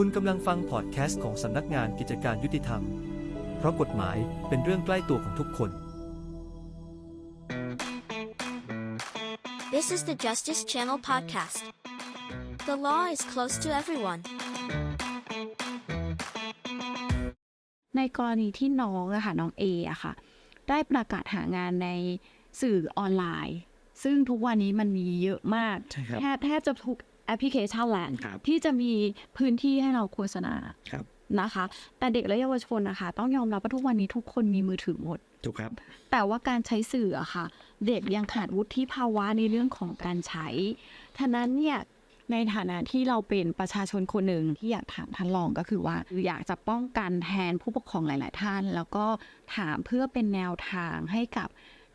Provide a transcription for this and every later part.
คุณกำลังฟังพอดแคสต์ของสำนักงานกิจการยุติธรรม เพราะกฎหมายเป็นเรื่องใกล้ตัวของทุกคน This is the Justice Channel podcast. The law is close to everyone. ในกรณีที่น้องอะค่ะน้องเออะค่ะ ได้ประกาศหางานในสื่อออนไลน์ ซึ่งทุกวันนี้มันมีเยอะมาก ใช่ครับ แทบแทบจะทุก แอปพลิเคชันแหละครับที่จะมีพื้นที่ให้เราโฆษณาครับนะคะ แต่เด็กและเยาวชนนะคะ ต้องยอมรับว่าทุกวันนี้ทุกคนมีมือถือหมดถูกครับ แต่ว่าการใช้สื่ออะค่ะ เด็กยังขาดวุฒิภาวะในเรื่องของการใช้ท่านั้นเนี่ยในฐานะที่เราเป็นประชาชนคนหนึ่งที่อยากถามท่านรองก็คือว่า อยากจะป้องกันแทนผู้ปกครองหลาย ๆ ท่าน แล้วก็ถามเพื่อเป็นแนวทางให้กับ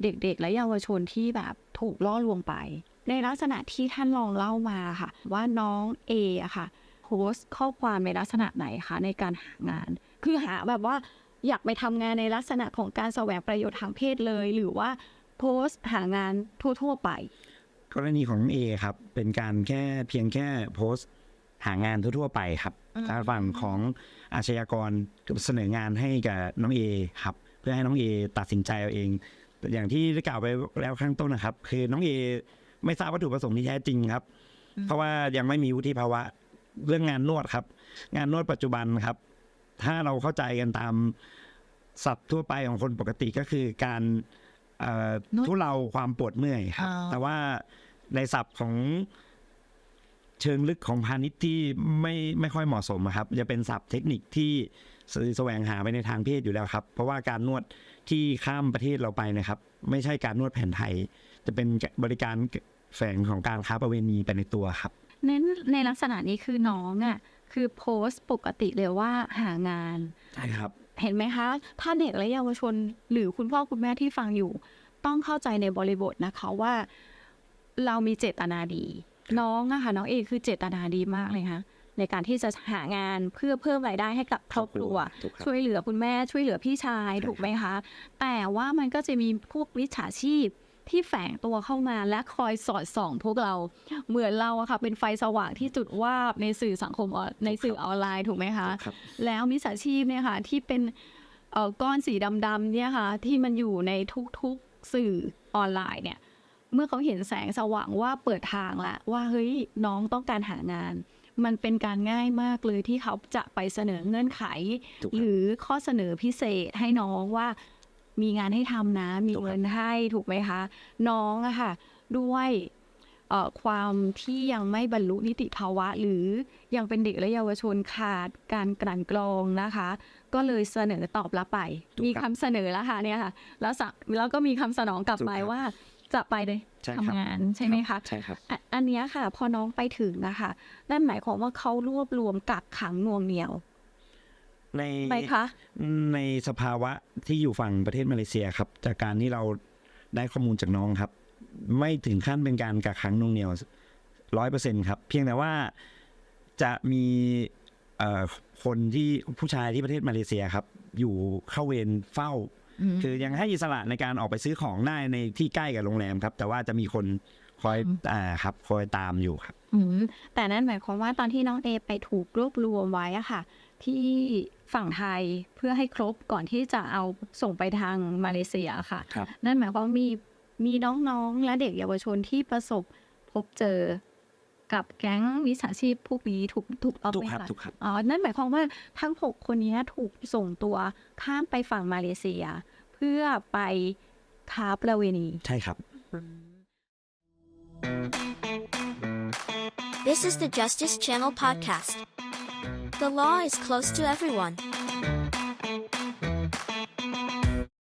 เด็กๆ และเยาวชนที่แบบถูกล่อลวงไป ในลักษณะที่ท่านรองเล่ามาค่ะ ว่าน้องเออะค่ะโพสต์ข้อความในลักษณะไหนคะในการหางาน คือหาแบบว่าอยากไปทำงานในลักษณะของการแสวงประโยชน์ทางเพศเลย หรือว่าโพสต์หางานทั่วๆไป กรณีของเอครับ เป็นการแค่เพียงแค่โพสต์หางานทั่วๆไปครับทางฝั่งของอาชญากรเสนองานให้กับน้องเอครับ เพื่อให้น้องเอตัดสินใจเอาเอง อย่างที่ได้กล่าวไปแล้วข้างต้นนะครับ คือน้องเอไม่ทราบวัตถุประสงค์ที่แท้จริงครับ เพราะว่ายังไม่มีวุฒิภาวะเรื่องงานนวดครับ งานนวดปัจจุบันครับ ถ้าเราเข้าใจกันตามศัพท์ทั่วไปของคนปกติก็คือการเอ่อนวดทุเลาความปวดเมื่อยครับอ๋อแต่ว่าในศัพท์ของ เชิงลึกของพาณิชย์ที่ไม่ไม่ค่อยเหมาะสมอะครับจะเป็นศัพท์เทคนิคที่สื่อแสวงหาไปในทางเพศอยู่แล้วครับ เพราะว่าการนวดที่ข้ามประเทศเราไปนะครับ ไม่ใช่การนวดแผนไทย จะเป็นบริการแฝงของการค้าประเวณีไปในตัวครับเน้นในลักษณะนี้คือน้องอะคือโพสต์ปกติเลยว่าหางานใช่ครับ เห็นไหมคะ ถ้าเด็กและเยาวชน หรือคุณพ่อคุณแม่ที่ฟังอยู่ ต้องเข้าใจในบริบทนะคะว่า เรามีเจตนาดี น้องอะค่ะน้องเอคือเจตนาดีมากเลยค่ะในการที่จะหางานเพื่อเพิ่มรายได้ให้กับครอบครัวถูกครับช่วยเหลือคุณแม่ช่วยเหลือพี่ชายใช่ครับถูกไหมคะ แต่ว่ามันก็จะมีพวกวิชาชีพที่แฝงตัวเข้ามาและคอยสอดส่องพวกเรา เหมือนเราอะค่ะ เป็นไฟสว่างที่จุดวาบในสื่อสังคมออนในสื่อออนไลน์ถูกไหมคะครับแล้วมิจฉาชีพเนี่ยค่ะที่เป็นเอ่อก้อนสีดำๆเนี่ยค่ะที่มันอยู่ในทุกๆสื่อออนไลน์เนี่ย เมื่อเขาเห็นแสงสว่างว่าเปิดทางละว่าเฮ้ยน้องต้องการหางาน มันเป็นการง่ายมากเลยที่เขาจะไปเสนอเงื่อนไขถูกครับหรือข้อเสนอพิเศษให้น้องว่ามีงานให้ทำนะ มีถูกครับเงินให้ถูกไหมคะ น้องอะค่ะ ด้วยเอ่อความที่ยังไม่บรรลุนิติภาวะ หรือยังเป็นเด็กและเยาวชนขาดการกลั่นกรองนะคะ ก็เลยเสนอตอบรับไปถูกครับมีคำเสนอแล้วค่ะเนี่ยค่ะแล้วสักแล้วก็มีคำสนองกลับถูกไปครับว่า จะไปเลยใช่ครับทำงานใช่ไหมคะใช่ครับอะอันเนี้ยค่ะ พอน้องไปถึงนะคะนั่นหมายความว่าเขารวบรวมกักขังหน่วงเหนียวในไหมคะในสภาวะที่อยู่ฝั่งประเทศมาเลเซียครับ จากการที่เราได้ข้อมูลจากน้องครับ ไม่ถึงขั้นเป็นการกักขังหนวงเหนียวร้อยเปอร์เซ็นครับ เพียงแต่ว่าจะมีเอ่อคนที่ผู้ชายที่ประเทศมาเลเซียครับ อยู่เข้าเวรเฝ้า คือยังให้อิสระในการออกไปซื้อของได้ในที่ใกล้กับโรงแรมครับ แต่ว่าจะมีคนคอยอ่าครับคอยตามอยู่ครับอืมแต่นั่นหมายความว่าตอนที่น้องเอไปถูกรวบรวมไว้อะค่ะ ที่ฝั่งไทยเพื่อให้ครบก่อนที่จะเอาส่งไปทางมาเลเซียค่ะครับนั่นหมายความว่ามีมีน้องๆและเด็กเยาวชนที่ประสบพบเจอ กับแก๊งวิชาชีพพวกนี้ถูกถูกต้องถูกไหมครับคะถูกครับ อ๋อ นั่นหมายความว่าทั้งหกคนนี้ถูกส่งตัวข้ามไปฝั่งมาเลเซีย เพื่อไปค้าประเวณี ใช่ครับ This is the Justice Channel podcast. The law is close to everyone.